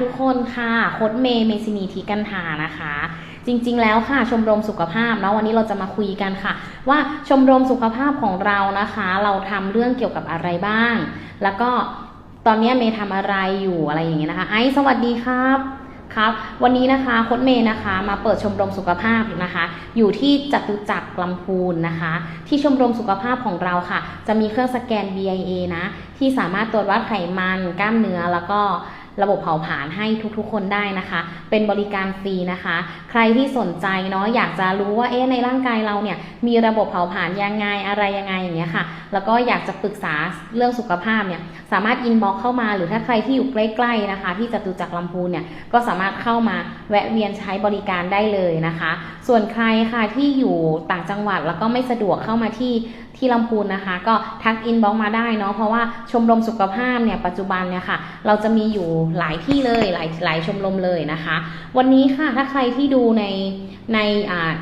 ทุกคนค่ะโค้ดเมย์เมซินีทีกันทานะคะ จริงๆแล้วค่ะชมรมสุขภาพเนาะวันนี้เราจะมาคุยกันค่ะ ว่าชมรมสุขภาพของเรานะคะ เราทำเรื่องเกี่ยวกับอะไรบ้าง แล้วก็ตอนนี้เมย์ทำอะไรอยู่อะไรอย่างเงี้ยนะคะ ไอซ์สวัสดีครับครับ วันนี้นะคะโค้ดเมย์นะคะ มาเปิดชมรมสุขภาพนะคะ อยู่ที่จตุจักรลำพูนนะคะ ที่ชมรมสุขภาพของเราค่ะ จะมีเครื่องสแกน BIA นะ ที่สามารถตรวจวัดไขมัน กล้ามเนื้อแล้วก็ ระบบเผาผลาญให้ทุกๆ คนได้นะคะ เป็นบริการฟรีนะคะ ใครที่สนใจเนาะอยากจะรู้ว่าเอ๊ะในร่างกายเราเนี่ยมีระบบเผาผลาญยังไงอะไรยังไงอย่างเงี้ยค่ะ แล้วก็อยากจะปรึกษาเรื่องสุขภาพเนี่ยสามารถอินบ็อกเข้ามาหรือถ้าใครที่อยู่ใกล้ๆนะคะ ที่จตุจักรลำพูนเนี่ยก็สามารถเข้ามาแวะเวียนใช้บริการได้เลยนะคะ ส่วนใครค่ะที่อยู่ต่างจังหวัดแล้วก็ไม่สะดวกเข้ามาที่ ที่ลำพูนนะคะ ก็ทักอินบ็อกมาได้เนาะเพราะว่าชมรมสุขภาพเนี่ยปัจจุบันเนี่ยค่ะ เราจะมีอยู่หลายที่เลยหลายหลายชมรมเลยนะคะ วันนี้ค่ะถ้าใครที่ดูในในอ่า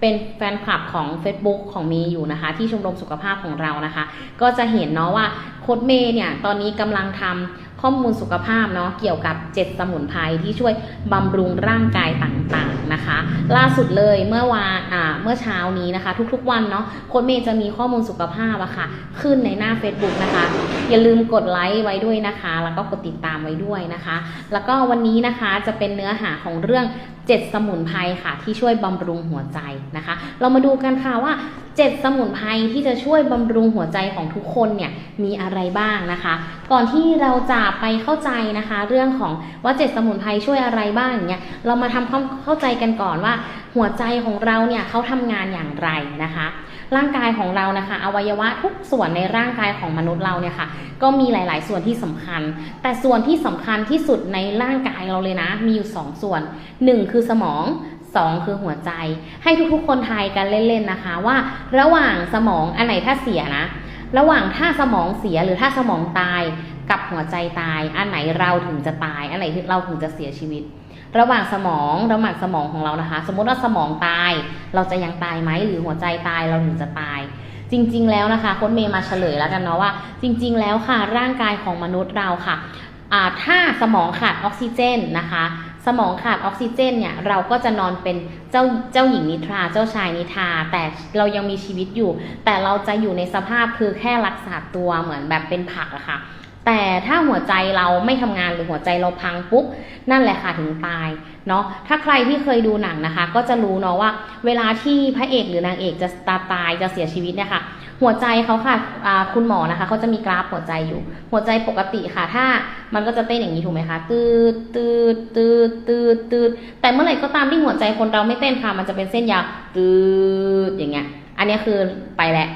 เป็นแฟนคลับของ Facebook ของเมย์อยู่นะคะ ที่ชมรมสุขภาพของเรานะคะ ก็จะเห็นเนาะว่าโค้ดเมย์เนี่ยตอนนี้กำลังทำ ข้อมูลสุขภาพเนาะเกี่ยวกับ7สมุนไพรที่ช่วยบำรุงร่างกายต่างๆนะคะ ล่าสุดเลยเมื่อวานอ่าเมื่อเช้านี้นะคะ ทุกๆวันเนาะโค้ดเมย์จะมีข้อมูลสุขภาพอะค่ะ ขึ้นในหน้า Facebook นะคะ อย่าลืมกดไลค์ไว้ด้วยนะคะ แล้วก็กดติดตามไว้ด้วยนะคะ แล้วก็วันนี้นะคะจะเป็นเนื้อหาของเรื่อง7สมุนไพรค่ะ ที่ช่วยบำรุงหัวใจนะคะ เรามาดูกันค่ะว่า 7 สมุนไพรที่จะช่วยบำรุงหัวใจของทุกคนเนี่ยมีอะไรบ้างนะคะ ก่อนที่เราจะไปเข้าใจนะคะ เรื่องของว่า 7 สมุนไพรช่วยอะไรบ้างอย่างเงี้ยเรามาทำความเข้าใจกันก่อนว่า หัวใจของเราเนี่ยเขาทำงานอย่างไรนะคะ ร่างกายของเรานะคะ อวัยวะทุกส่วนในร่างกายของมนุษย์เราเนี่ยค่ะก็มีหลาย ๆ ส่วนที่สำคัญ แต่ส่วนที่สำคัญที่สุดในร่างกายเราเลยนะ มีอยู่ 2 ส่วน 1 คือสมอง 2 คือหัวใจ ให้ทุกๆคนทายกันเล่นๆนะคะ ว่าระหว่างสมองอันไหนถ้าเสียนะ ระหว่างถ้าสมองเสียหรือถ้าสมองตายกับหัวใจตาย อันไหนเราถึงจะตาย อันไหนเราถึงจะเสียชีวิต ระหว่างสมองระหว่างสมองของเรานะคะ สมมติว่าสมองตาย เราจะยังตายไหมหรือหัวใจตายเราถึงจะตาย จริง ๆ แล้วนะคะค้ดเมย์มาเฉลยแล้วกันเนาะว่า จริง ๆ แล้วค่ะร่างกายของมนุษย์เราค่ะถ้าสมองขาดออกซิเจนนะคะ สมองขาดออกซิเจนเนี่ยเราก็จะนอนเป็นเจ้าเจ้าหญิงนิทราเจ้าชายนิทราแต่เรายังมีชีวิตอยู่ แต่เราจะอยู่ในสภาพคือแค่รักษาตัวเหมือนแบบเป็นผักอะค่ะแต่ถ้าหัวใจเราไม่ทำงานหรือหัวใจเราพังปุ๊บนั่นแหละค่ะถึงตายเนาะถ้าใครที่เคยดูหนังนะคะ ก็จะรู้เนาะว่า เวลาที่พระเอกหรือนางเอกจะตาตายจะเสียชีวิตเนี่ยค่ะ หัวใจเขาค่ะคุณหมอนะคะเขาจะมีกราฟหัวใจอยู่ หัวใจปกติค่ะ ถ้ามันก็จะเต้นอย่างนี้ถูกไหมคะตืดตืดตืดตืดตืดแต่เมื่อไหร่ก็ตามที่หัวใจคนเราไม่เต้นค่ะ มันจะเป็นเส้นยาวตืดอย่างเงี้ย อันนี้คือไปแล้ว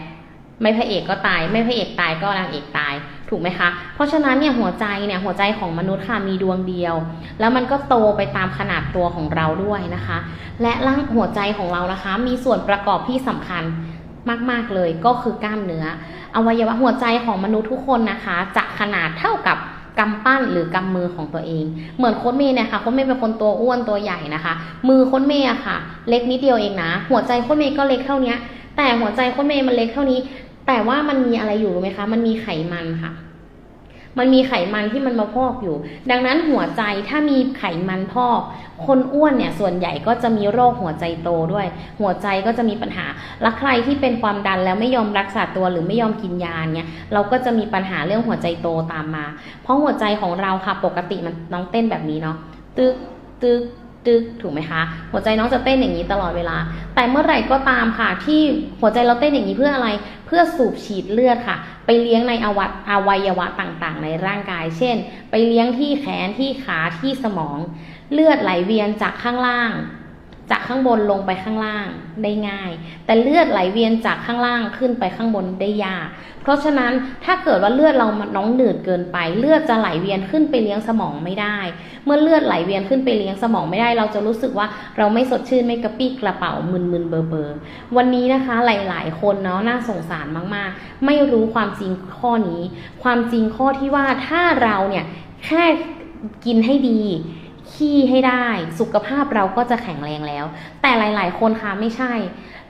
ไม่พระเอกก็ตาย ไม่พระเอกตายก็นางเอกตาย ถูกไหมคะ เพราะฉะนั้นเนี่ยหัวใจเนี่ยหัวใจของมนุษย์ค่ะมีดวงเดียว แล้วมันก็โตไปตามขนาดตัวของเราด้วยนะคะ และร่างหัวใจของเรานะคะ มีส่วนประกอบที่สำคัญ มาก ๆ เลยก็คือกล้ามเนื้อ อวัยวะหัวใจของมนุษย์ทุกคนนะคะ จะขนาดเท่ากับกำปั้นหรือกำมือของตัวเอง เหมือนโค้ดเมย์เนี่ยค่ะโค้ดเมย์เป็นคนตัวอ้วนตัวใหญ่นะคะ มือโค้ดเมย์อะค่ะ เล็กนิดเดียวเองนะ หัวใจโค้ดเมย์ก็เล็กเท่านี้แต่หัวใจโค้ดเมย์มันเล็กเท่านี้ แต่ว่ามันมีอะไรอยู่รู้ไหมคะ มันมีไขมันค่ะ มันมีไขมันที่มันมาพอกอยู่ ดังนั้นหัวใจถ้ามีไขมันพอก คนอ้วนเนี่ยส่วนใหญ่ก็จะมีโรคหัวใจโตด้วย หัวใจก็จะมีปัญหา และใครที่เป็นความดันแล้วไม่ยอมรักษาตัวหรือไม่ยอมกินยาเนี่ยเราก็จะมีปัญหาเรื่องหัวใจโตตามมา เพราะหัวใจของเราค่ะปกติมันน้องเต้นแบบนี้เนาะตึกตึกตึกถูกไหมคะ หัวใจน้องจะเต้นอย่างนี้ตลอดเวลา แต่เมื่อไหร่ก็ตามค่ะที่หัวใจเราเต้นอย่างนี้เพื่ออะไร พื่อสูบฉีดเลือดค่ะ ไปเลี้ยงในอวัตอวัยวะต่างๆ ในร่างกาย เช่น ไปเลี้ยงที่แขนที่ขาที่สมอง เลือดไหลเวียนจากข้างล่าง จากข้างบนลงไปข้างล่างได้ง่าย แต่เลือดไหลเวียนจากข้างล่างขึ้นไปข้างบนได้ยาก เพราะฉะนั้นถ้าเกิดว่าเลือดเรานน้องหนืดเกินไป เลือดจะไหลเวียนขึ้นไปเลี้ยงสมองไม่ได้ เมื่อเลือดไหลเวียนขึ้นไปเลี้ยงสมองไม่ได้ เราจะรู้สึกว่าเราไม่สดชื่นไม่กระปี้กระเป๋ามึนๆเบอร์เบอร์วันนี้นะคะหลาย ๆ คนเนาะน่าสงสารมากๆ ไม่รู้ความจริงข้อนี้ ความจริงข้อที่ว่าถ้าเราเนี่ยแค่กินให้ดี ขี้ให้ได้ สุขภาพเราก็จะแข็งแรงแล้ว แต่หลาย ๆ คนค่ะไม่ใช่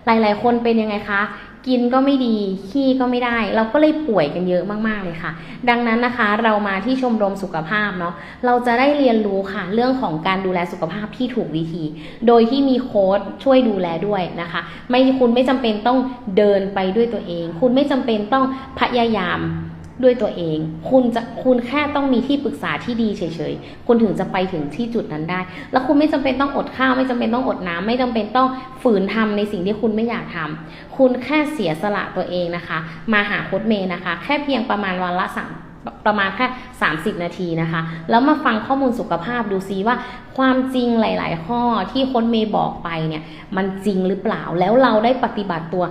หลาย ๆ คนเป็นยังไงคะ กินก็ไม่ดี ขี้ก็ไม่ได้ เราก็เลยป่วยกันเยอะมากๆเลยค่ะ ดังนั้นนะคะเรามาที่ชมรมสุขภาพเนาะเราจะได้เรียนรู้ค่ะ เรื่องของการดูแลสุขภาพที่ถูกวิธี โดยที่มีโค้ชช่วยดูแลด้วยนะคะ ไม่คุณไม่จำเป็นต้องเดินไปด้วยตัวเอง คุณไม่จำเป็นต้องพยายาม ด้วยตัวเอง คุณจะคุณแค่ต้องมีที่ปรึกษาที่ดีเฉยๆ คุณถึงจะไปถึงที่จุดนั้นได้ แล้วคุณไม่จำเป็นต้องอดข้าว ไม่จำเป็นต้องอดน้ำไม่จำเป็นต้องฝืนทำในสิ่งที่คุณไม่อยากทำคุณแค่เสียสละตัวเองนะคะ มาหาโค้ชเมย์นะคะ แค่เพียงประมาณวันละสามประมาณแค่ 30 นาทีนะคะ แล้วมาฟังข้อมูลสุขภาพดูซิว่า ความจริงหลาย ๆ ข้อที่ค้ชเมย์บอกไปเนี่ย มันจริงหรือเปล่า แล้วเราได้ปฏิบัติตัว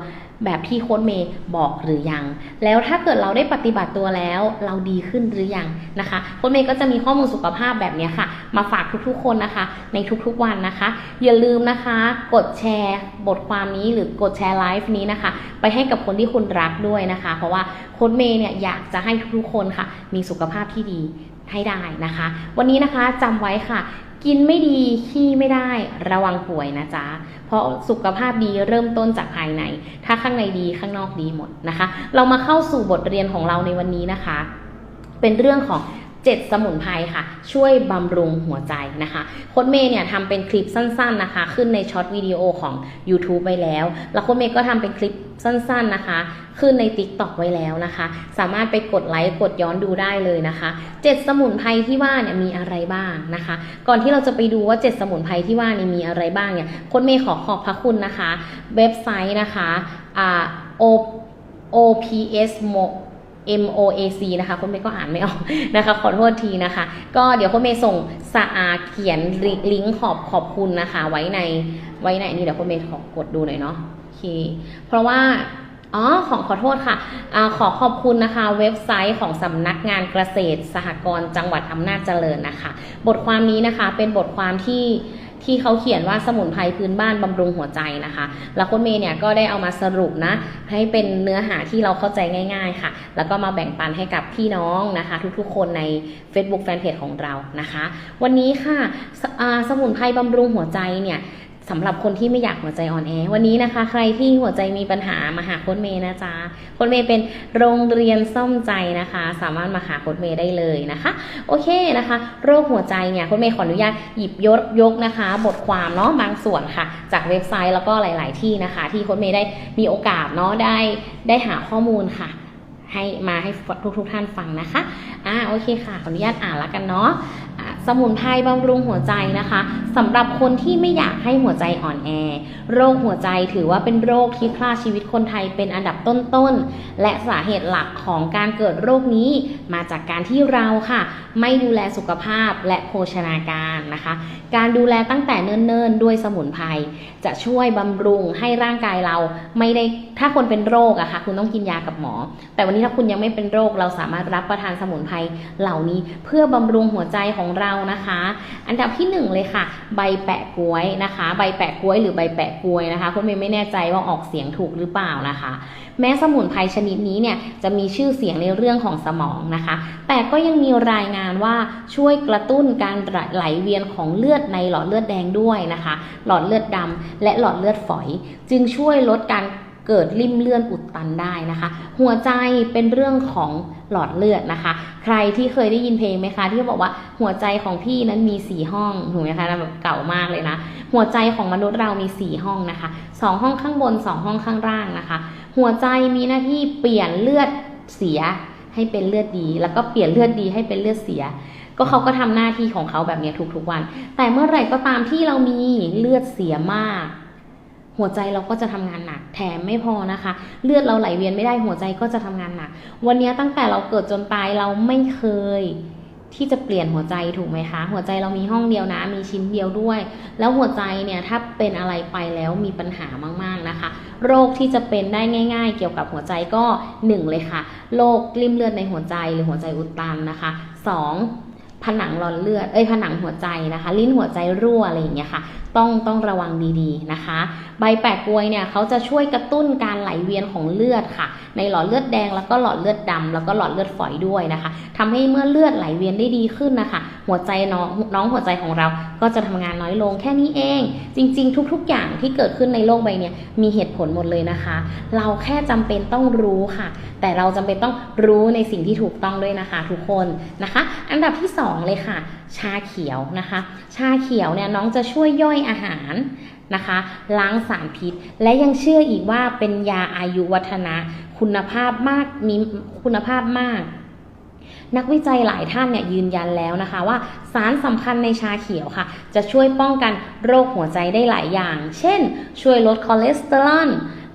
แบบที่โค้ชเมย์บอกหรือยัง แล้วถ้าเกิดเราได้ปฏิบัติตัวแล้วเราดีขึ้นหรือยังนะคะโค้ชเมย์ก็จะมีข้อมูลสุขภาพแบบนี้ค่ะ มาฝากทุกๆคนนะคะ ในทุกๆวันนะคะ อย่าลืมนะคะ กดแชร์บทความนี้หรือกดแชร์ไลฟ์นี้นะคะ ไปให้กับคนที่คุณรักด้วยนะคะ เพราะว่าโค้ชเมย์เนี่ยอยากจะให้ทุกๆคนค่ะ มีสุขภาพที่ดีให้ได้นะคะ วันนี้นะคะจำไว้ค่ะ กินไม่ดีขี้ไม่ได้ระวังป่วยนะจ๊ะ เพราะสุขภาพดีเริ่มต้นจากภายใน ถ้าข้างในดีข้างนอกดีหมดนะคะ เรามาเข้าสู่บทเรียนของเราในวันนี้นะคะ เป็นเรื่องของ 7 สมุนไพรค่ะ ช่วยบำรุงหัวใจนะคะโค้ดเมย์เนี่ยทำเป็นคลิปสั้นๆนะคะ ขึ้นในช็อตวิดีโอของ YouTube ไว้แล้ว แล้วโค้ดเมย์ก็ทำเป็นคลิปสั้นๆนะคะ ขึ้นใน TikTok ไว้แล้วนะคะ สามารถไปกดไลค์กดย้อนดูได้เลยนะคะ 7 สมุนไพรที่ว่าเนี่ยมีอะไรบ้างนะคะ ก่อนที่เราจะไปดูว่า 7 สมุนไพรที่ว่านี่มีอะไรบ้างเนี่ยโค้ดเมย์ขอขอบพระคุณนะคะ เว็บไซต์นะคะอ่า O OPS MOAC นะคะคุณเมย์ก็อ่านไม่ออกนะคะขอโทษทีนะคะ ก็เดี๋ยวคุณเมย์ส่งสะอาเขียนลิงก์ขอบขอบคุณนะคะ ไว้ในไว้ในนี่เดี๋ยวคุณเมย์ขอกดดูหน่อยเนาะโอเคเพราะว่าอ๋อขอขอโทษค่ะอขอขอบคุณนะคะ เว็บไซต์ของสำนักงานเกษตร สหกรณ์จังหวัดอำนาจเจริญนะคะ บทความนี้นะคะเป็นบทความที่ ที่เขาเขียนว่าสมุนไพรพื้นบ้านบำรุงหัวใจนะคะ แล้วคุณเมย์เนี่ยก็ได้เอามาสรุปนะ ให้เป็นเนื้อหาที่เราเข้าใจง่ายๆค่ะ แล้วก็มาแบ่งปันให้กับพี่น้องนะคะ ทุกๆคนใน Facebook Fanpage ของเรานะคะ วันนี้ค่ะสสมุนไพรบำรุงหัวใจเนี่ย สำหรับคนที่ไม่อยากหัวใจอ่อนแอ วันนี้นะคะ ใครที่หัวใจมีปัญหามาหาโค้ดเมย์นะจ๊ะโค้ดเมย์เป็นโรงเรียนซ่อมใจนะคะ สามารถมาหาโค้ดเมย์ได้เลยนะคะ โอเคนะคะ โรคหัวใจเนี่ยโค้ดเมย์ขออนุญาตหยิบยกยกนะคะ บทความเนาะบางส่วนค่ะ จากเว็บไซต์แล้วก็หลาย ๆ ที่นะคะ ที่โค้ดเมย์ได้มีโอกาสเนาะได้ได้หาข้อมูลค่ะให้มาให้ทุกทุกๆท่านฟังนะคะ อ่า โอเคค่ะ ขออนุญาตอ่านละกันเนาะอะ สมุนไพรบำรุงหัวใจนะคะสำหรับคนที่ไม่อยากให้หัวใจอ่อนแอ โรคหัวใจถือว่าเป็นโรคที่ฆ่าชีวิตคนไทยเป็นอันดับต้นๆ และสาเหตุหลักของการเกิดโรคนี้ มาจากการที่เราค่ะ ไม่ดูแลสุขภาพและโภชนาการนะคะ การดูแลตั้งแต่เนิ่นๆ ด้วยสมุนไพรจะช่วยบำรุงให้ร่างกายเราไม่ได้ถ้าคนเป็นโรคอะค่ะ คุณต้องกินยากับหมอ แต่วันนี้ถ้าคุณยังไม่เป็นโรคเราสามารถรับประทานสมุนไพรเหล่านี้ เพื่อบำรุงหัวใจของเรานะคะ อันดับที่หนึ่งเลยค่ะ ใบแปะกล้วยนะคะ ใบแปะกล้วยหรือใบแปะกล้วยนะคะคุณเมย์ไม่แน่ใจว่าออกเสียงถูกหรือเปล่านะคะ แม้สมุนไพรชนิดนี้เนี่ยจะมีชื่อเสียงในเรื่องของสมองนะคะ แต่ก็ยังมีรายงานว่าช่วยกระตุ้นการไหลเวียนของเลือดในหลอดเลือดแดงด้วยนะคะ หลอดเลือดดำและหลอดเลือดฝอย จึงช่วยลดการ เกิดริ่มเลือดอุดตันได้นะคะ หัวใจเป็นเรื่องของหลอดเลือดนะคะ ใครที่เคยได้ยินเพลงไหมคะ ที่บอกว่าหัวใจของพี่นั้นมีสี่ห้องถูกไหมคะแบบเก่ามากเลยนะ หัวใจของมนุษย์เรามีสี่ห้องนะคะสองห้องข้างบนสองห้องข้างล่างนะคะ หัวใจมีหน้าที่เปลี่ยนเลือดเสียให้เป็นเลือดดี แล้วก็เปลี่ยนเลือดดีให้เป็นเลือดเสีย ก็เขาก็ทำหน้าที่ของเขาแบบนี้ทุกๆวัน แต่เมื่อไหร่ก็ตามที่เรามีเลือดเสียมาก หัวใจเราก็จะทำงานหนัก แถมไม่พอนะคะ เลือดเราไหลเวียนไม่ได้หัวใจก็จะทำงานหนัก วันนี้ตั้งแต่เราเกิดจนตายเราไม่เคยที่จะเปลี่ยนหัวใจถูกไหมคะ หัวใจเรามีห้องเดียวนะ มีชิ้นเดียวด้วย แล้วหัวใจเนี่ยถ้าเป็นอะไรไปแล้วมีปัญหามากๆนะคะ โรคที่จะเป็นได้ง่าย ๆ เกี่ยวกับหัวใจก็หนึ่งเลยค่ะโรคกลิ่มเลือดในหัวใจหรือหัวใจอุดตันนะคะสอง ผนังหลอดเลือด เอ้ยผนังหัวใจนะคะ ลิ้นหัวใจรั่วอะไรอย่างเงี้ยค่ะ ต้องต้องระวังดีๆนะคะ ใบแปะกล้วยเนี่ยเขาจะช่วยกระตุ้นการไหลเวียนของเลือดค่ะ ในหลอดเลือดแดงแล้วก็หลอดเลือดดำแล้วก็หลอดเลือดฝอยด้วยนะคะทำให้เมื่อเลือดไหลเวียนได้ดีขึ้นนะคะ หัวใจน้องน้องหัวใจของเราก็จะทำงานน้อยลงแค่นี้เอง จริง ๆ ทุก ๆ อย่างที่เกิดขึ้นในโลกใบเนี้ยมีเหตุผลหมดเลยนะคะ เราแค่จำเป็นต้องรู้ค่ะ แต่เราจำเป็นต้องรู้ในสิ่งที่ถูกต้องด้วยนะคะ ทุกคนนะคะ อันดับที่สองเลยค่ะ ชาเขียวนะคะ ชาเขียวเนี่ยน้องจะช่วยย่อยอาหารนะคะ ล้างสารพิษ และยังเชื่ออีกว่าเป็นยาอายุวัฒนะคุณภาพมากมีคุณภาพมากนักวิจัยหลายท่านเนี่ยยืนยันแล้วนะคะว่าสารสำคัญในชาเขียวค่ะ จะช่วยป้องกันโรคหัวใจได้หลายอย่าง เช่น ช่วยลดคอเลสเตอรอล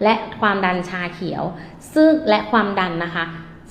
และความดันชาเขียว ซึ่งและความดันนะคะ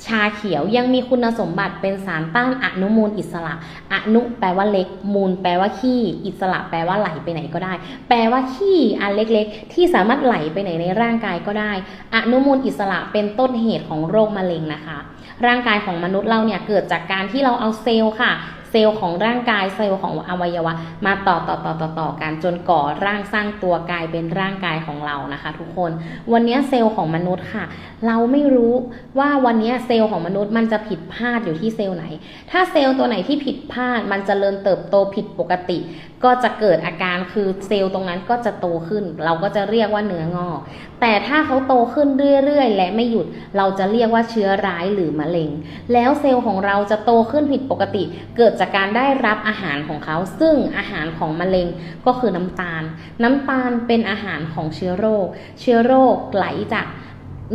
ชาเขียวยังมีคุณสมบัติเป็นสารต้านอนุมูลอิสระอนุแปลว่าเล็ก มูลแปลว่าขี้ อิสระแปลว่าไหลไปไหนก็ได้ แปลว่าขี้อันเล็กๆ ที่สามารถไหลไปไหนในร่างกายก็ได้ อนุมูลอิสระเป็นต้นเหตุของโรคมะเร็งนะคะ ร่างกายของมนุษย์เราเนี่ยเกิดจากการที่เราเอาเซลล์ค่ะ เซลล์ของร่างกายเซลล์ของอวัยวะ มาต่อต่อต่อต่อต่อกันจนก่อร่างสร้างตัวกลายเป็นร่างกายของเรานะคะ ทุกคน วันนี้เซลล์ของมนุษย์ค่ะ เราไม่รู้ว่าวันนี้เซลล์ของมนุษย์มันจะผิดพลาดอยู่ที่เซลล์ไหน ถ้าเซลล์ตัวไหนที่ผิดพลาดมันจเจริญเติบโตผิดปกติ ก็จะเกิดอาการคือเซลล์ตรงนั้นก็จะโตขึ้น เราก็จะเรียกว่าเนื้องอก แต่ถ้าเขาโตขึ้นเรื่อยๆ และไม่หยุด เราจะเรียกว่าเชื้อร้ายหรือมะเร็ง แล้วเซลล์ของเราจะโตขึ้นผิดปกติ เกิดจากการได้รับอาหารของเขา ซึ่งอาหารของมะเร็งก็คือน้ำตาล น้ำตาลเป็นอาหารของเชื้อโรค เชื้อโรคไหลจาก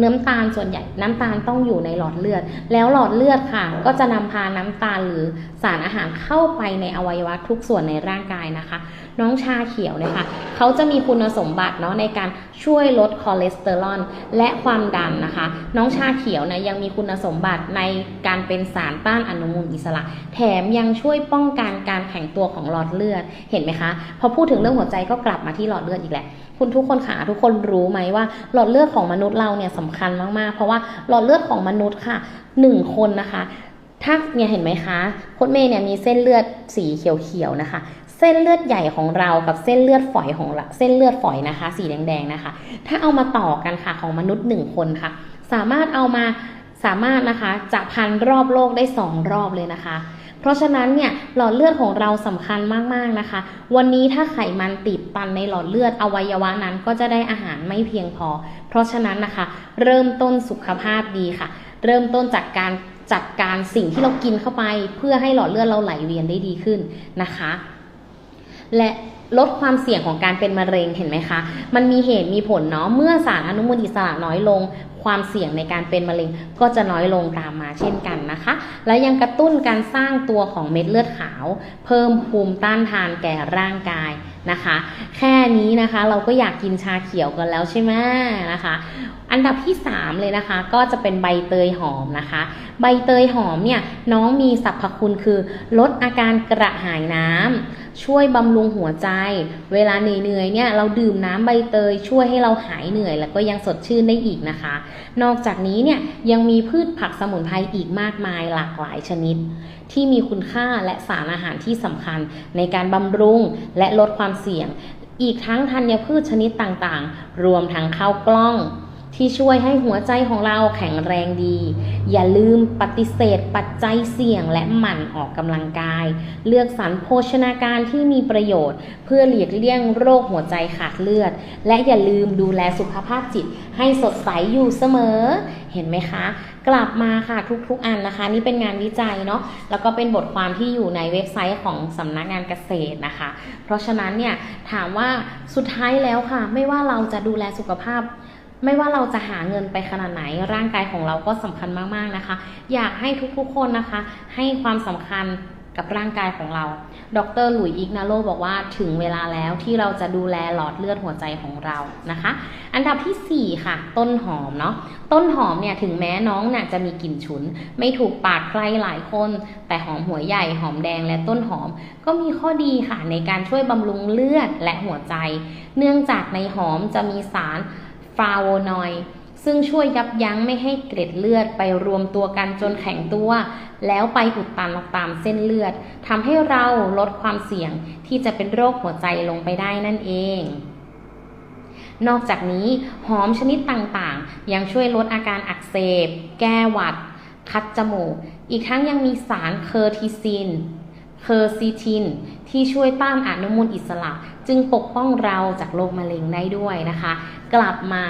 น้ำตาลส่วนใหญ่น้ำตาลต้องอยู่ในหลอดเลือด แล้วหลอดเลือดค่ะ ก็จะนำพาน้ำตาลหรือสารอาหารเข้าไปในอวัยวะทุกส่วนในร่างกายนะคะ น้องชาเขียวเนี่ยค่ะเขาจะมีคุณสมบัติเนาะในการช่วยลดคอเลสเตอรอลและความดันนะคะ น้องชาเขียวนะยังมีคุณสมบัติในการเป็นสารต้านอนุมูลอิสระ แถมยังช่วยป้องกันการแข็งตัวของหลอดเลือดเห็นไหมคะ พอพูดถึงเรื่องหัวใจก็กลับมาที่หลอดเลือดอีกแหละคุณทุกคนค่ะทุกคนรู้ไหมว่าหลอดเลือดของมนุษย์เราเนี่ยสำคัญมากๆ เพราะว่าหลอดเลือดของมนุษย์ค่ะหนึ่งคนนะคะถ้าเนี่ยเห็นไหมคะโคดเมย์เนี่ยมีเส้นเลือดสีเขียวๆนะคะ เส้นเลือดใหญ่ของเรากับเส้นเลือดฝอยของเส้นเลือดฝอยนะคะ สีแดงๆนะคะ ถ้าเอามาต่อกันค่ะของมนุษย์หนึ่งคนค่ะ สามารถเอามาสามารถนะคะจะพันรอบโลกได้สองรอบเลยนะคะ เพราะฉะนั้นเนี่ยหลอดเลือดของเราสำคัญมากๆนะคะ วันนี้ถ้าไขมันติดตันในหลอดเลือดอวัยวะนั้นก็จะได้อาหารไม่เพียงพอ เพราะฉะนั้นนะคะ เริ่มต้นสุขภาพดีค่ะ เริ่มต้นจากการจัดการสิ่งที่เรากินเข้าไป เพื่อให้หลอดเลือดเราไหลเวียนได้ดีขึ้นนะคะ และลดความเสี่ยงของการเป็นมะเร็งเห็นไหมคะ มันมีเหตุมีผลเนาะ เมื่อสารอนุมูลอิสระน้อยลง ความเสี่ยงในการเป็นมะเร็งก็จะน้อยลงตามมาเช่นกันนะคะ และยังกระตุ้นการสร้างตัวของเม็ดเลือดขาว เพิ่มภูมิต้านทานแก่ร่างกายนะคะ แค่นี้นะคะเราก็อยากกินชาเขียวกันแล้วใช่ไหมนะคะ อันดับที่ 3 เลยนะคะ ก็จะเป็นใบเตยหอมนะคะ ใบเตยหอมเนี่ยน้องมีสรรพคุณคือ ลดอาการกระหายน้ำ ช่วยบำรุงหัวใจ เวลาเหนื่อยๆเนี่ยเราดื่มน้ำใบเตยช่วยให้เราหายเหนื่อย แล้วก็ยังสดชื่นได้อีกนะคะ นอกจากนี้เนี่ยยังมีพืชผักสมุนไพรอีกมากมายหลากหลายชนิด ที่มีคุณค่าและสารอาหารที่สำคัญในการบำรุงและลดความเสี่ยง อีกทั้งธัญพืชชนิดต่างๆ รวมทั้งข้าวกล้อง ที่ช่วยให้หัวใจของเราแข็งแรงดี อย่าลืมปฏิเสธ ปัจจัยเสี่ยงและหมั่นออกกำลังกาย เลือกสรรโภชนาการที่มีประโยชน์ เพื่อหลีกเลี่ยงโรคหัวใจขาดเลือด และอย่าลืมดูแลสุขภาพจิตให้สดใสอยู่เสมอ เห็นไหมคะ กลับมาค่ะทุกๆอันนะคะ นี่เป็นงานวิจัยเนาะแล้วก็เป็นบทความที่อยู่ในเว็บไซต์ของสำนักงานเกษตรนะคะ เพราะฉะนั้นเนี่ยถามว่าสุดท้ายแล้วค่ะ ไม่ว่าเราจะดูแลสุขภาพ ไม่ว่าเราจะหาเงินไปขนาดไหน ร่างกายของเราก็สำคัญมาก ๆนะคะ อยากให้ทุกๆคนนะคะ ให้ความสำคัญกับร่างกายของเรา ดรหลุยอิกนาโลบอกว่าถึงเวลาแล้วที่เราจะดูแลหลอดเลือดหัวใจของเรานะคะ อันดับทีสี่ 4 ค่ะ ต้นหอมเนาะ ต้นหอมเนี่ยถึงแม้น้องน่ะจะมีกลิ่นฉุน ไม่ถูกปากใครหลายคน แต่หอมหัวใหญ่หอมแดงและต้นหอม ก็มีข้อดีค่ะในการช่วยบำรุงเลือดและหัวใจ เนื่องจากในหอมจะมีสาร ฟลาโวนอยด์ซึ่งช่วยยับยั้งไม่ให้เกล็ดเลือดไปรวมตัวกันจนแข็งตัว แล้วไปอุดตันออกตามเส้นเลือดทำให้เราลดความเสี่ยงที่จะเป็นโรคหัวใจลงไปได้นั่นเอง นอกจากนี้หอมชนิดต่างๆ ยังช่วยลดอาการอักเสบ แก้หวัด คัดจมูก อีกทั้งยังมีสารเคอร์ทิซิน เคอร์ซิทินที่ช่วยต้านอนุมูลอิสระ จึงปกป้องเราจากโรคมะเร็งได้ด้วยนะคะ กลับมา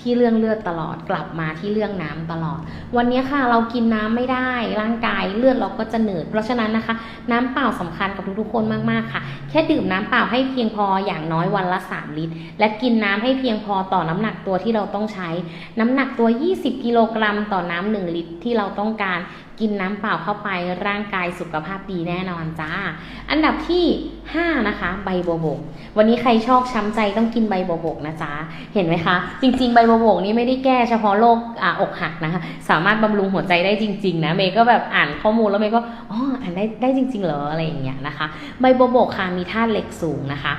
ที่เรื่องเลือดตลอด กลับมาที่เรื่องน้ำตลอด วันนี้ค่ะเรากินน้ำไม่ได้ ร่างกายเลือดเราก็จะเหนืดเพราะฉะนั้นนะคะ น้ำเปล่าสำคัญกับทุกๆคนมากๆค่ะ แค่ดื่มน้ำเปล่าให้เพียงพออย่างน้อยวันละ 3 ลิตร และกินน้ำให้เพียงพอต่อน้ำหนักตัวที่เราต้องใช้ น้ำหนักตัว 20 กิโลกรัมต่อน้ำ1ลิตรที่เราต้องการ กินน้ำเปล่าเข้าไปร่างกายสุขภาพดีแน่นอนจ้า อันดับที่ 5 นะคะ ใบบัวบก วันนี้ใครชอบช้ำใจต้องกินใบบัวบกนะจ๊ะเห็นไหมคะ จริง ๆ ใบบัวบกนี่ไม่ได้แก้เฉพาะโรคออกหักนะคะ สามารถบำรุงหัวใจได้จริง ๆ นะเมย์ก็แบบอ่านข้อมูลแล้วเมย์ก็อ๋ออ่านได้ได้จริง ๆ เหรออะไรอย่างเงี้ยนะคะ ใบบัวบกค่ะมีธาตุเหล็กสูงนะคะ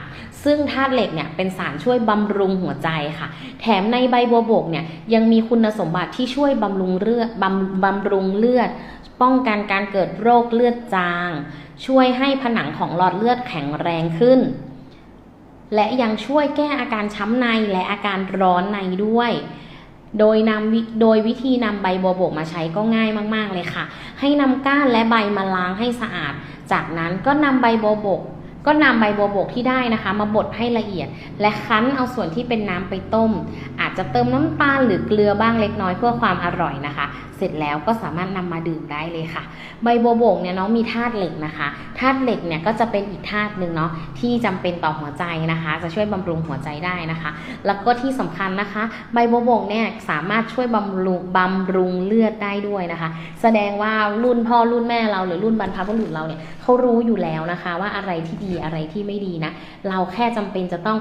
ซึ่งธาตุเหล็กเนี่ยเป็นสารช่วยบำรุงหัวใจค่ะ แถมในใบบัวบกเนี่ยยังมีคุณสมบัติที่ช่วยบำรุงเลือดบำบำรุงเลือด ป้องกันการเกิดโรคเลือดจาง ช่วยให้ผนังของหลอดเลือดแข็งแรงขึ้น และยังช่วยแก้อาการช้ำในและอาการร้อนในด้วยโดยนำโดยวิธีนำใบบัวบกมาใช้ก็ง่ายมาก ๆ เลยค่ะ ให้นำก้านและใบมาล้างให้สะอาด จากนั้นก็นำใบบัวบก ก็นำใบบัวบกที่ได้นะคะ มาบดให้ละเอียด และคั้นเอาส่วนที่เป็นน้ำไปต้ม อาจจะเติมน้ำตาลหรือเกลือบ้างเล็กน้อยเพื่อความอร่อยนะคะ เสร็จแล้วก็สามารถนำมาดื่มได้เลยค่ะ ใบบัวบกเนี่ยเนาะมีธาตุเหล็กนะคะธาตุเหล็กเนี่ยก็จะเป็นอีกธาตุหนึ่งเนาะที่จำเป็นต่อหัวใจนะคะ จะช่วยบำรุงหัวใจได้นะคะ แล้วก็ที่สำคัญนะคะ ใบบัวบกเนี่ยสามารถช่วยบำรุงบำรุงเลือดได้ด้วยนะคะ แสดงว่ารุ่นพ่อรุ่นแม่เราหรือรุ่นบรรพบุรุษเราเนี่ย เขารู้อยู่แล้วนะคะ ว่าอะไรที่ดีอะไรที่ไม่ดีนะ เราแค่จำเป็นจะต้อง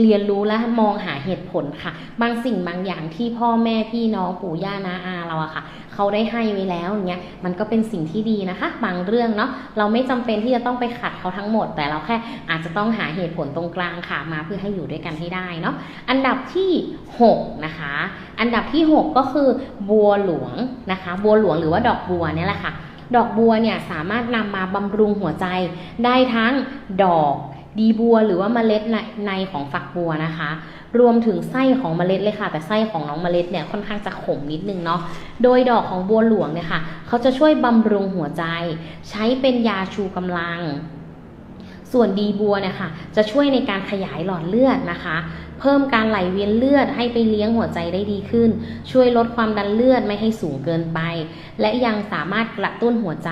เรียนรู้และมองหาเหตุผลค่ะ บางสิ่งบางอย่างที่พ่อแม่พี่น้องปู่ย่านาอาเราอะค่ะ เขาได้ให้ไว้แล้วอย่างเงี้ยมันก็เป็นสิ่งที่ดีนะคะ บางเรื่องเนาะเราไม่จำเป็นที่จะต้องไปขัดเขาทั้งหมด แต่เราแค่อาจจะต้องหาเหตุผลตรงกลางค่ะ มาเพื่อให้อยู่ด้วยกันให้ได้เนาะอันดับที่ 6 นะคะ อันดับที่ 6 ก็คือบัวหลวงนะคะ บัวหลวงหรือว่าดอกบัวเนี่ยแหละค่ะ ดอกบัวเนี่ยสามารถนำมาบำรุงหัวใจได้ทั้งดอกดีบัวหรือว่าเมล็ดในในของฝักบัวนะคะ รวมถึงไส้ของเมล็ดเลยค่ะ แต่ไส้ของน้องเมล็ดเนี่ยค่อนข้างจะขมนิดนึงเนาะโดยดอกของบัวหลวงเนี่ยค่ะเขาจะช่วยบำรุงหัวใจ ใช้เป็นยาชูกำลัง ส่วนดีบัวเนี่ยค่ะจะช่วยในการขยายหลอดเลือดนะคะ พิ่มการไหลเวียนเลือดให้ไปเลี้ยงหัวใจได้ดีขึ้น ช่วยลดความดันเลือดไม่ให้สูงเกินไป และยังสามารถกระตุ้นหัวใจ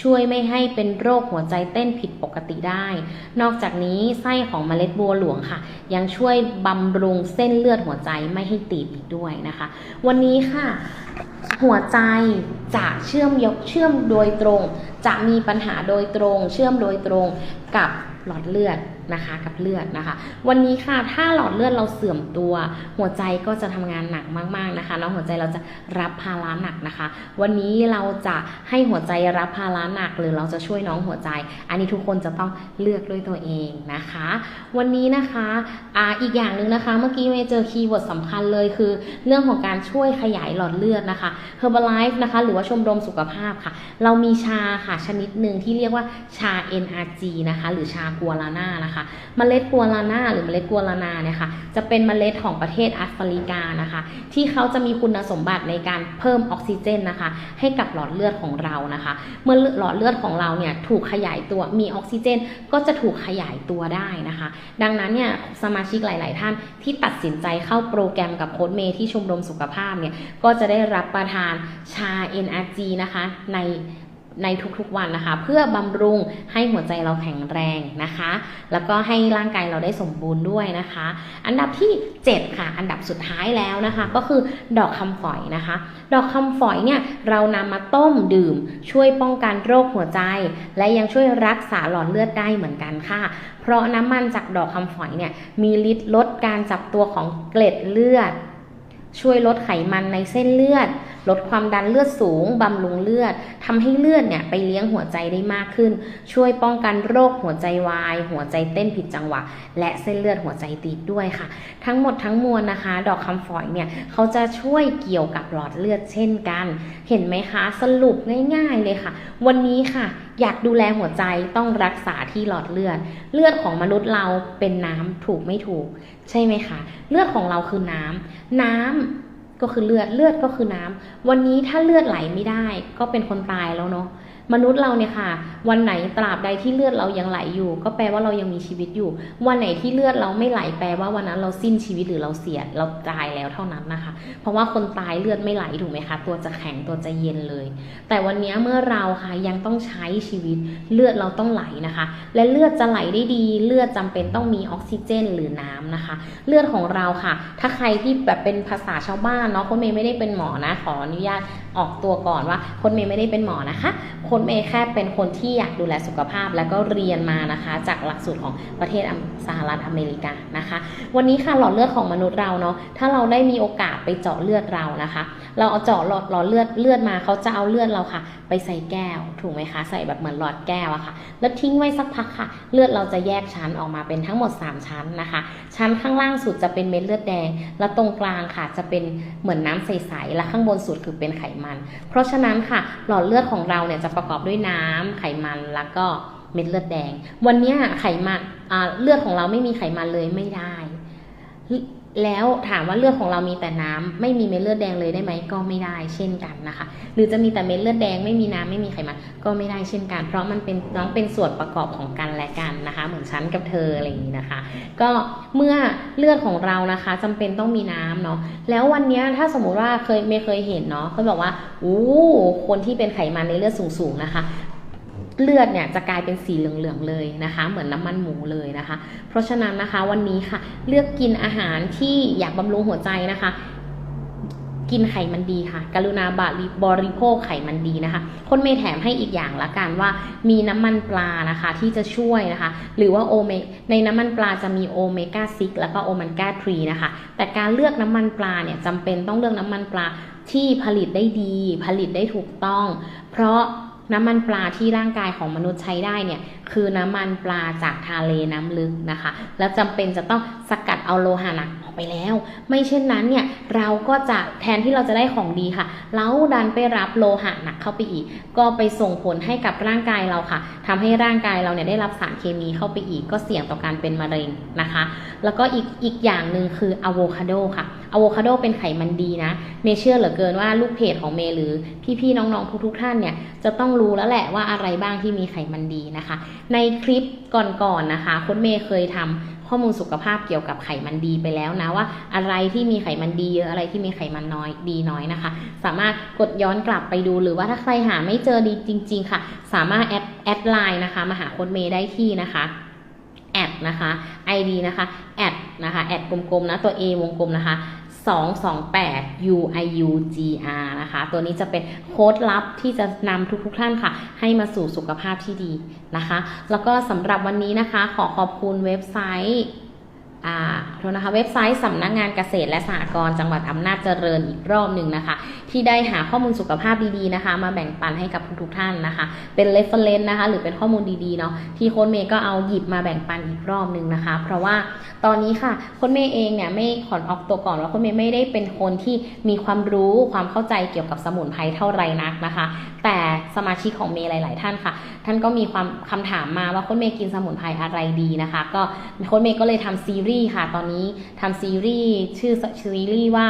ช่วยไม่ให้เป็นโรคหัวใจเต้นผิดปกติได้ นอกจากนี้ไส้ของเมล็ดบัวหลวงค่ะ ยังช่วยบำรุงเส้นเลือดหัวใจไม่ให้ตีบอีกด้วยนะคะ วันนี้ค่ะหัวใจจะเชื่อมยกเชื่อมโดยตรง จะมีปัญหาโดยตรง เชื่อมโดยตรงกับหลอดเลือด นะคะกับเลือดนะคะ วันนี้ค่ะถ้าหลอดเลือดเราเสื่อมตัว หัวใจก็จะทำงานหนักมากๆนะคะแล้วหัวใจเราจะรับภาระหนักนะคะ วันนี้เราจะให้หัวใจรับภาระหนัก หรือเราจะช่วยน้องหัวใจ อันนี้ทุกคนจะต้องเลือกด้วยตัวเองนะคะ วันนี้นะคะออีกอย่างหนึ่งนะคะ เมื่อกี้เมย์เจอคีย์เวิร์ดสำคัญเลยคือ เรื่องของการช่วยขยายหลอดเลือดนะคะ Herbalife นะคะ หรือว่าชมรมสุขภาพค่ะ เรามีชาค่ะชนิดหนึ่งที่เรียกว่าชา NRG นะคะ หรือชากัวลาน่านะคะเมล็ดกัวลาน่าหรือเมล็ดกัวลานาเนี่ยค่ะจะเป็นเมล็ดของประเทศแอฟริกานะคะ ที่เขาจะมีคุณสมบัติในการเพิ่มออกซิเจนนะคะ ให้กับหลอดเลือดของเรานะคะ เมื่อหลอดเลือดของเราเนี่ยถูกขยายตัวมีออกซิเจน ก็จะถูกขยายตัวได้นะคะ ดังนั้นเนี่ยสมาชิกหลาย ๆ ท่านที่ตัดสินใจเข้าโปรแกรมกับโค้ดเมย์ที่ชมรมสุขภาพเนี่ยก็จะได้รับประทานชา NRG นะคะใน ในทุกๆวันนะคะ เพื่อบำรุงให้หัวใจเราแข็งแรงนะคะ แล้วก็ให้ร่างกายเราได้สมบูรณ์ด้วยนะคะ อันดับที่ 7 ค่ะ อันดับสุดท้ายแล้วนะคะ ก็คือดอกคำฝอยนะคะ ดอกคำฝอยเนี่ยเรานำมาต้มดื่ม ช่วยป้องกันโรคหัวใจ และยังช่วยรักษาหลอดเลือดได้เหมือนกันค่ะเพราะน้ำมันจากดอกคำฝอยเนี่ยมีฤทธิ์ลดการจับตัวของเกล็ดเลือด ช่วยลดไขมันในเส้นเลือด ลดความดันเลือดสูง บำรุงเลือดทำให้เลือดเนี่ยไปเลี้ยงหัวใจได้มากขึ้น ช่วยป้องกันโรคหัวใจวาย หัวใจเต้นผิดจังหวะ และเส้นเลือดหัวใจตีบด้วยค่ะ ทั้งหมดทั้งมวลนะคะ ดอกคำฝอยเนี่ยเขาจะช่วยเกี่ยวกับหลอดเลือดเช่นกัน เห็นไหมคะสรุปง่าย ๆเลยค่ะ วันนี้ค่ะอยากดูแลหัวใจต้องรักษาที่หลอดเลือด เลือดของมนุษย์เราเป็นน้ำถูกไม่ถูก ใช่ไหมคะ เลือดของเราคือน้ำน้ำ ก็คือเลือดเลือดก็คือน้ำวันนี้ถ้าเลือดไหลไม่ได้ ก็เป็นคนตายแล้วเนาะ มนุษย์เราเนี่ยค่ะ วันไหนตราบใดที่เลือดเรายังไหลอยู่ ก็แปลว่าเรายังมีชีวิตอยู่ วันไหนที่เลือดเราไม่ไหลแปลว่าวันนั้นเราสิ้นชีวิตหรือเราเสียเราตายแล้วเท่านั้นนะคะ เพราะว่าคนตายเลือดไม่ไหลถูกไหมคะ ตัวจะแข็งตัวจะเย็นเลย แต่วันนี้เมื่อเราค่ะยังต้องใช้ชีวิตเลือดเราต้องไหลนะคะ และเลือดจะไหลได้ดี เลือดจำเป็นต้องมีออกซิเจนหรือน้ำนะคะ เลือดของเราค่ะ ถ้าใครที่แบบเป็นภาษาชาวบ้านเนาะคนเมย์ไม่ได้เป็นหมอนะขออนุญาตออกตัวก่อนว่าคนเมย์ไม่ได้เป็นหมอนะคะคนเมย์แค่เป็นคนที่อยากดูแลสุขภาพแล้วก็เรียนมานะคะ จากหลักสูตรของประเทศสหรัฐอเมริกานะคะ วันนี้ค่ะหลอดเลือดของมนุษย์เราเนาะถ้าเราได้มีโอกาสไปเจาะเลือดเรานะคะ เราเอาเจาะหลอดหลอดเลือดเลือดมาเขาจะเอาเลือดเราค่ะ ไปใส่แก้วถูกไหมคะใส่แบบเหมือนหลอดแก้วอะค่ะ แล้วทิ้งไว้สักพักค่ะ เลือดเราจะแยกชั้นออกมาเป็นทั้งหมด 3 ชั้นนะคะ ชั้นข้างล่างสุดจะเป็นเม็ดเลือดแดง แล้วตรงกลางค่ะจะเป็นเหมือนน้ำใสๆและข้างบนสุดคือเป็นไขมัน เพราะฉะนั้นค่ะ หลอดเลือดของเราเนี่ยจะประกอบด้วยน้ำไขมันแล้วก็เม็ดเลือดแดง วันนี้ไขมันเลือดของเราไม่มีไขมันเลยไม่ได้ แล้วถามว่าเลือดของเรามีแต่น้ำไม่มีเม็ดเลือดแดงเลยได้ไหมก็ไม่ได้เช่นกันนะคะ หรือจะมีแต่เม็ดเลือดแดงไม่มีน้ำไม่มีไขมันก็ไม่ได้เช่นกัน เพราะมันเป็นน้องเป็นส่วนประกอบของกันและกันนะคะ เหมือนฉันกับเธออะไรอย่างนี้นะคะ ก็เมื่อเลือดของเรานะคะจำเป็นต้องมีน้ำเนาะแล้ววันนี้ถ้าสมมุติว่าเคยไม่เคยเห็นเนาะเขาบอกว่าอู้คนที่เป็นไขมันในเลือดสูงๆนะคะ เลือดเนี่ยจะกลายเป็นสีเหลืองๆเลยนะคะ เหมือนน้ำมันหมูเลยนะคะ เพราะฉะนั้นนะคะวันนี้ค่ะ เลือกกินอาหารที่อยากบำรุงหัวใจนะคะ กินไขมันดีค่ะ กรุณาบาริบริโภคไขมันดีนะคะ คนเมแถมให้อีกอย่างละกันว่า มีน้ำมันปลานะคะที่จะช่วยนะคะ หรือว่าโอเมในน้ำมันปลาจะมีโอเมก้า6แล้วก็โอเมก้า3นะคะ แต่การเลือกน้ำมันปลาเนี่ยจำเป็นต้องเลือกน้ำมันปลาที่ผลิตได้ดี ผลิตได้ถูกต้อง เพราะ น้ำมันปลาที่ร่างกายของมนุษย์ใช้ได้เนี่ยคือน้ำมันปลาจากทะเลน้ำลึกนะคะ แล้วจำเป็นจะต้องสกัดเอาโลหะหนักออกไปแล้ว ไม่เช่นนั้นเนี่ยเราก็จะแทนที่เราจะได้ของดีค่ะเราดันไปรับโลหะหนักเข้าไปอีก ก็ไปส่งผลให้กับร่างกายเราค่ะทำให้ร่างกายเราเนี่ยได้รับสารเคมีเข้าไปอีก ก็เสี่ยงต่อการเป็นมะเร็งนะคะ แล้วก็อีกอีกอย่างหนึ่งคืออะโวคาโดค่ะอะโวคาโดเป็นไขมันดีนะ เมเชื่อเหลือเกินว่าลูกเพจของเมหรือพี่ๆน้องๆทุกๆท่านเนี่ยจะต้องรู้แล้วแหละว่าอะไรบ้างที่มีไขมันดีนะคะ ในคลิปก่อนๆนะคะคุณเมย์เคยทำข้อมูลสุขภาพเกี่ยวกับไขมันดีไปแล้วนะว่าอะไรที่มีไขมันดีเยอะอะไรที่มีไขมันน้อยดีน้อยนะคะ สามารถกดย้อนกลับไปดูหรือว่าถ้าใครหาไม่เจอดีจริง ๆ ค่ะ สามารถแอดแอดไลน์นะคะมาหาโค้ดเมย์ได้ที่นะคะ แอดนะคะ ID นะคะแอดนะคะแอดกลมๆนะตัว A วงกลมนะคะ228 UIUGR นะคะ ตัวนี้จะเป็นโค้ดลับที่จะนำทุกๆทท่านค่ะ ให้มาสู่สุขภาพที่ดีนะคะ แล้วก็สำหรับวันนี้นะคะ ขอขอบคุณเว็บไซต์ โทษนะคะเว็บไซต์สำนักงานเกษตรและสหกรณ์จังหวัดอำนาจเจริญอีกรอบหนึ่งนะคะ ที่ได้หาข้อมูลสุขภาพดีๆนะคะ มาแบ่งปันให้กับทุกๆท่านนะคะ เป็น reference นะคะ หรือเป็นข้อมูลดีๆเนาะที่โค้ดเมย์ก็เอาหยิบมาแบ่งปันอีกรอบหนึ่งนะคะ เพราะว่าตอนนี้ค่ะโค้ดเมย์เองเนี่ยไม่ขอนออกตัวก่อนว่าโค้ดเมย์ไม่ได้เป็นคนที่มีความรู้ความเข้าใจเกี่ยวกับสมุนไพรเท่าไรนักนะคะ แต่สมาชิกของเมย์หลาย ๆ ท่านค่ะ ท่านก็มีความคำถามมาว่าโค้ดเมย์กินสมุนไพรอะไรดีนะคะ ก็โค้ดเมย์ก็เลยทำซีรีส์ค่ะ ตอนนี้ทำซีรีส์ชื่อซีรีส์ว่า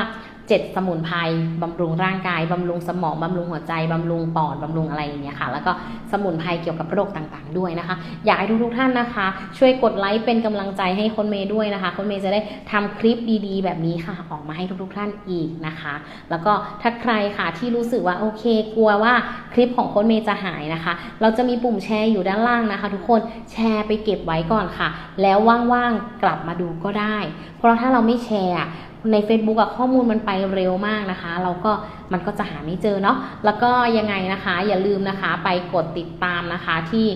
7 สมุนไพรบำรุงร่างกายบำรุงสมองบำรุงหัวใจบำรุงปอดบำรุงอะไรอย่างเงี้ยค่ะ แล้วก็สมุนไพรเกี่ยวกับโรคต่างๆ ด้วยนะคะ อยากให้ทุกๆท่านนะคะ ช่วยกดไลค์เป็นกำลังใจให้คนเมย์ด้วยนะคะคนเมย์จะได้ทำคลิปดีๆ แบบนี้ค่ะ ออกมาให้ทุกๆท่านอีกนะคะ แล้วก็ถ้าใครค่ะที่รู้สึกว่าโอเค กลัวว่าคลิปของคนเมย์จะหายนะคะ เราจะมีปุ่มแชร์อยู่ด้านล่างนะคะ ทุกคนแชร์ไปเก็บไว้ก่อนค่ะ แล้วว่างๆกลับมาดูก็ได้ เพราะถ้าเราไม่แชร์ ใน Facebook อะข้อมูลมันไปเร็วมากนะคะเราก็มันก็จะหาไม่เจอเนาะแล้วก็ยังไงนะคะ อย่าลืมนะคะไปกดติดตามนะคะ ที่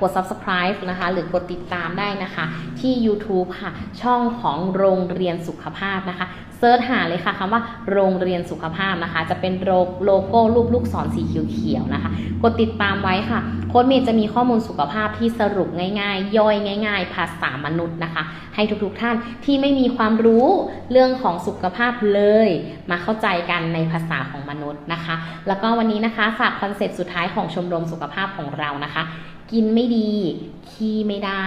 กด subscribe นะคะ หรือกดติดตามได้นะคะ ที่ YouTube ค่ะ ช่องของโรงเรียนสุขภาพนะคะ เซิร์ชหาเลยค่ะคำว่าโรงเรียนสุขภาพนะคะ จะเป็นโลโลโก้รูปลูกศรสีเขียวๆนะคะ กดติดตามไว้ค่ะ โค้ดเมย์จะมีข้อมูลสุขภาพที่สรุปง่ายๆ ย่อยง่าย ๆ ภาษามนุษย์นะคะ ให้ทุกๆท่านที่ไม่มีความรู้เรื่องของสุขภาพเลย มาเข้าใจกันในภาษาของมนุษย์นะคะ แล้วก็วันนี้นะคะฝากคอนเซ็ปต์สุดท้ายของชมรมสุขภาพของเรานะคะ กินไม่ดี ขี้ไม่ได้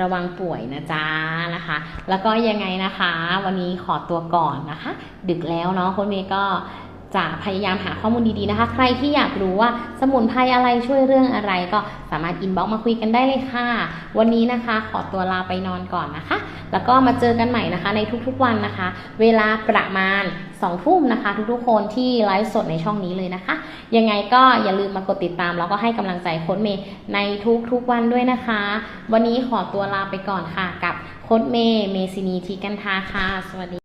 ระวังป่วยนะจ๊ะนะคะ แล้วก็ยังไงนะคะ วันนี้ขอตัวก่อนนะคะ ดึกแล้วเนาะค้ดเมย์ก็จะพยายามหาข้อมูลดีๆนะคะ ใครที่อยากรู้ว่าสมุนไพรอะไรช่วยเรื่องอะไร ก็สามารถอินบ็อกมาคุยกันได้เลยค่ะ วันนี้นะคะขอตัวลาไปนอนก่อนนะคะ แล้วก็มาเจอกันใหม่นะคะในทุกๆวันนะคะ เวลาประมาณ 2ทุ่มนะคะ ทุกๆคนที่ไลฟ์สดในช่องนี้เลยนะคะ ยังไงก็อย่าลืมมากดติดตาม แล้วก็ให้กำลังใจโค้ดเมย์ในทุกๆวันด้วยนะคะ วันนี้ขอตัวลาไปก่อนค่ะกับโค้ดเมย์เมซินีทีกันทาค่ะ สวัสดี